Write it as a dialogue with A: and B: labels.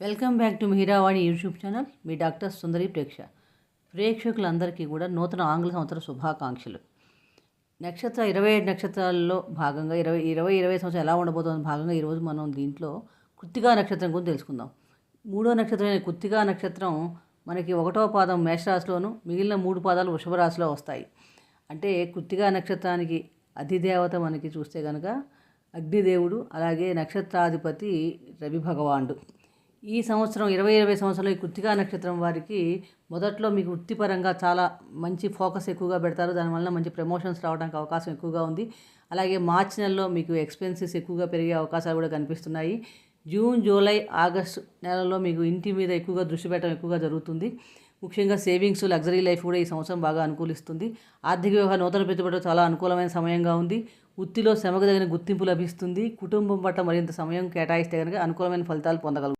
A: Welcome back to Meeravani YouTube channel. Me doctor Sundari ప్రేక్ష. ప్రేక్షకులందరికీ కూడా నూతన ఆంగ్ల సంవత్సర శుభాకాంక్షలు. నక్షత్ర ఇరవై ఏడు నక్షత్రాల్లో భాగంగా ఇరవై ఇరవై ఇరవై సంవత్సరం ఎలా ఉండబోతుందో? భాగంగా ఈరోజు మనం దీంట్లో కృత్తికా నక్షత్రం గురించి తెలుసుకుందాం. మూడో నక్షత్రమైన కృత్తికా నక్షత్రం మనకి ఒకటో పాదం మేషరాశిలోను మిగిలిన మూడు పాదాలు వృషభరాశిలో వస్తాయి. అంటే కుత్తిగా నక్షత్రానికి అధిదేవత మనకి చూస్తే కనుక అగ్నిదేవుడు అలాగే నక్షత్రాధిపతి రవి భగవానుడు. ఈ సంవత్సరం ఇరవై ఇరవై సంవత్సరంలో ఈ కృత్తికా నక్షత్రం వారికి మొదట్లో మీకు వృత్తిపరంగా చాలా మంచి ఫోకస్ ఎక్కువగా పెడతారు. దానివల్ల మంచి ప్రమోషన్స్ రావడానికి అవకాశం ఎక్కువగా ఉంది. అలాగే మార్చి నెలలో మీకు ఎక్స్పెన్సెస్ ఎక్కువగా పెరిగే అవకాశాలు కూడా కనిపిస్తున్నాయి. జూన్ జూలై ఆగస్టు నెలలో మీకు ఇంటి మీద ఎక్కువగా దృష్టి పెట్టడం ఎక్కువగా జరుగుతుంది. ముఖ్యంగా సేవింగ్స్ లగ్జరీ లైఫ్ కూడా ఈ సంవత్సరం బాగా అనుకూలిస్తుంది. ఆర్థిక వ్యవహార నూతన పెట్టుబడులు చాలా అనుకూలమైన సమయంగా ఉంది. వృత్తిలో శ్రమకు తగిన గుర్తింపు లభిస్తుంది. కుటుంబం పట్ల మరింత సమయం కేటాయిస్తే కనుక అనుకూలమైన ఫలితాలు పొందగలుగుతారు.